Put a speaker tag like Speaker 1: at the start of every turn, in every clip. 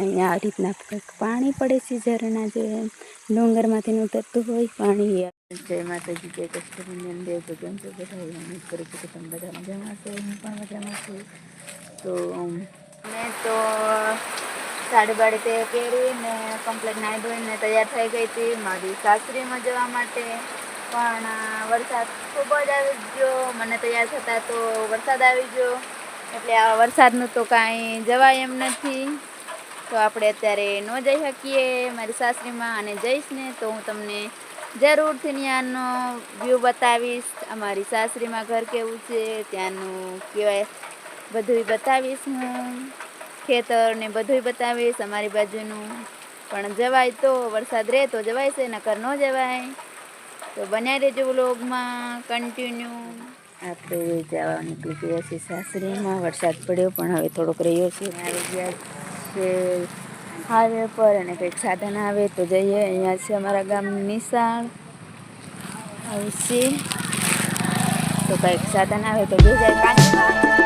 Speaker 1: અહીંયા આ રીતના પાણી પડે છે ઝરણા જે ડુંગરમાંથી ઉતરતું હોય, પાણી જય માતાજી, જય કૃષ્ણ ભગવાન છે બધા ઉમ્મીદ કરું છું કે તમે બધા મજામાં છો હું પણ મજામાં છું. તો મેં તો સાડી બાડી તે પહેરીને કમ્પ્લેટ નાહી ધોઈને તૈયાર થઈ ગઈ હતી. મારી સાસરીમાં જવા માટે પણ વરસાદ ખૂબ જ આવી ગયો. મને તૈયાર થતાં તો વરસાદ આવી ગયો. એટલે આ વરસાદનું તો કાંઈ જવાય એમ નથી. તો આપણે અત્યારે ન જઈ શકીએ મારી સાસરીમાં અને જઈશ ને તો હું તમને જરૂરથી ત્યાંનો વ્યૂ બતાવીશ. અમારી સાસરીમાં ઘર કેવું છે ત્યાંનું કહેવાય બધુંય બતાવીશ હું. ખેતર ને બધુંય બતાવીશ અમારી બાજુનું. પણ જવાય તો વરસાદ રહે તો જવાય છે નકર ન જવાય. તો બનાવી દેજો વ્લોગમાં કન્ટિન્યુ આપણે જવા નીકળી ગયા છીએ સાસરીમાં. વરસાદ પડ્યો પણ હવે થોડોક રહ્યો છે. આવી ગયા. છે હાઈવે પર અને કંઈક સાધન આવે તો જઈએ. અહીંયા છે અમારા ગામ નિશાળ. આવશે તો કંઈક સાધન આવે તો બે જાય.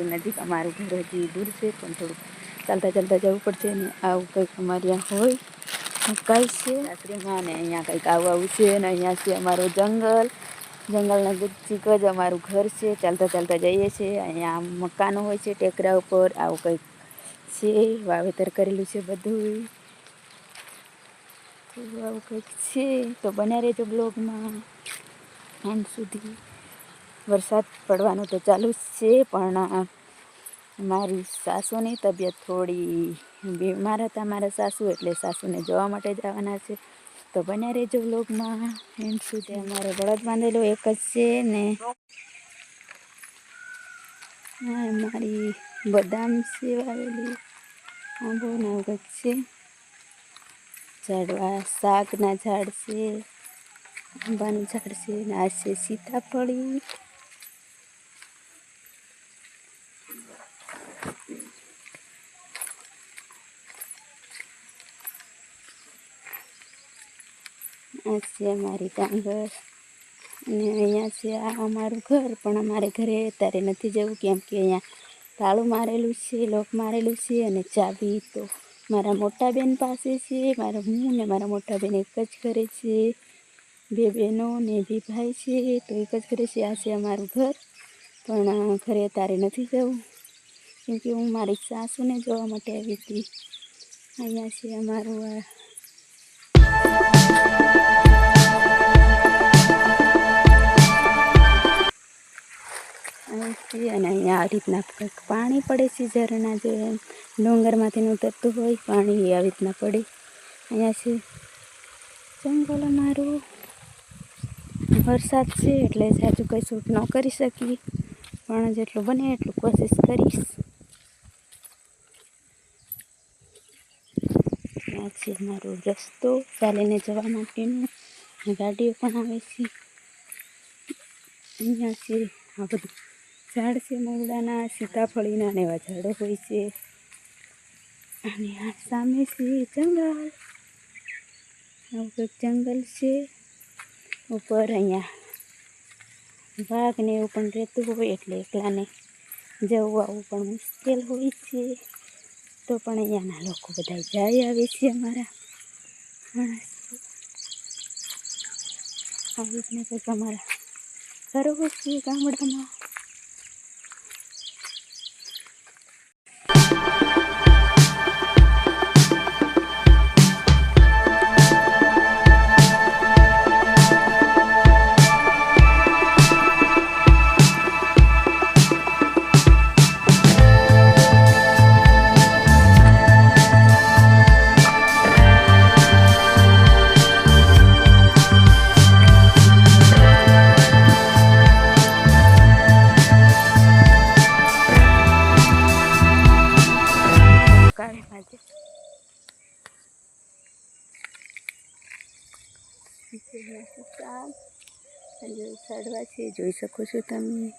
Speaker 1: સાસરીમાં નજીક અમારું ઘર હજી દૂર છે, પણ થોડુંક ચાલતા ચાલતા જવું પડશે ને આવું કંઈક અમારે અહીંયા હોય કાંઈ છે. રાત્રિમાં અને અહીંયા કંઈક આવું આવું છે અને અહીંયા છે અમારું જંગલ. જંગલના નજીક જ અમારું ઘર છે. ચાલતા ચાલતા જઈએ છીએ. અહીંયા મકાનો હોય છે ટેકરા ઉપર. આવું કંઈક છે, વાવેતર કરેલું છે બધું. આવું કંઈક છે. તો બન્યા રહેજો બ્લોગમાં. એન્ડ સુધી. વરસાદ પડવાનું તો ચાલુ જ છે, પણ મારી સાસુની તબિયત થોડી બીમાર હતા મારા સાસુ, એટલે સાસુને જોવા માટે જવાના છે. તો બન્યા રહેજો વ્લોગમાં. એન્ડ સુધી અમારે બળદ બાંધેલો એક જ છે ને મારી બદામ છે વાવેલી આંબો ને છે. ઝાડવા, શાકના ઝાડ છે, આંબાનું ઝાડ છે ને આ છે સીતાફળી. આ છે અમારી ડાંગર. અને અહીંયા છે આ અમારું ઘર, પણ અમારે ઘરે અત્યારે નથી જવું, કેમ કે અહીંયા તાળું મારેલું છે, લોક મારેલું છે અને ચાબી તો મારા મોટા બેન પાસે છે, મારા હું ને મારા મોટા બેન એક જ ઘરે છે. બે બહેનો ને બે ભાઈ છે, તો એક જ ઘરે છે, આ છે અમારું ઘર. પણ ઘરે અત્યારે નથી જવું કેમકે હું મારી સાસુને જોવા માટે આવી હતી. અહીંયા છે અમારું આ અહીંથી અને અહીંયા આ રીતના પાણી પડે છે ઝરણા જે ડુંગરમાંથી ઉતરતું હોય, પાણી આવી રીતના પડે. અહીંયા છે જંગલ અમારું. વરસાદ છે એટલે જાજુ કંઈ શૂટ ન કરી શકીએ. પણ જેટલું બને એટલું કોશિશ કરીશ. આ છે મારો રસ્તો. ચાલીને જવા માટેનો ગાડીઓ પણ આવે છે. અહીંયા છે આ બધું. ઝાડ છે મોગડાના સીતાફળીના ને એવા ઝાડો હોય છે. અને આ સામે છે જંગલ. આવું કંઈક જંગલ છે. ઉપર અહીંયા વાઘ ને એવું પણ રહેતું હોય એટલે એકલાને જવું આવવું પણ મુશ્કેલ હોય છે. તો પણ અહીંયાના લોકો બધા જાય આવે છે અમારા આવી રીતના કંઈક અમારા ઘરો હોય છે ગામડામાં. સાડવા છે જોઈ શકો છો તમે.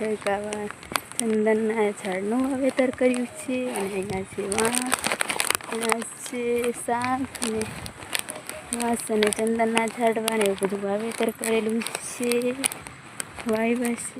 Speaker 1: આવા ચંદનના ઝાડનું વાવેતર કર્યું છે અને અહીંયા છે વાંસ અહીંયા છે શાક અને વાંસ અને ચંદનના ઝાડવાને એવું બધું વાવેતર કરેલું છે. વાવ્યા છે.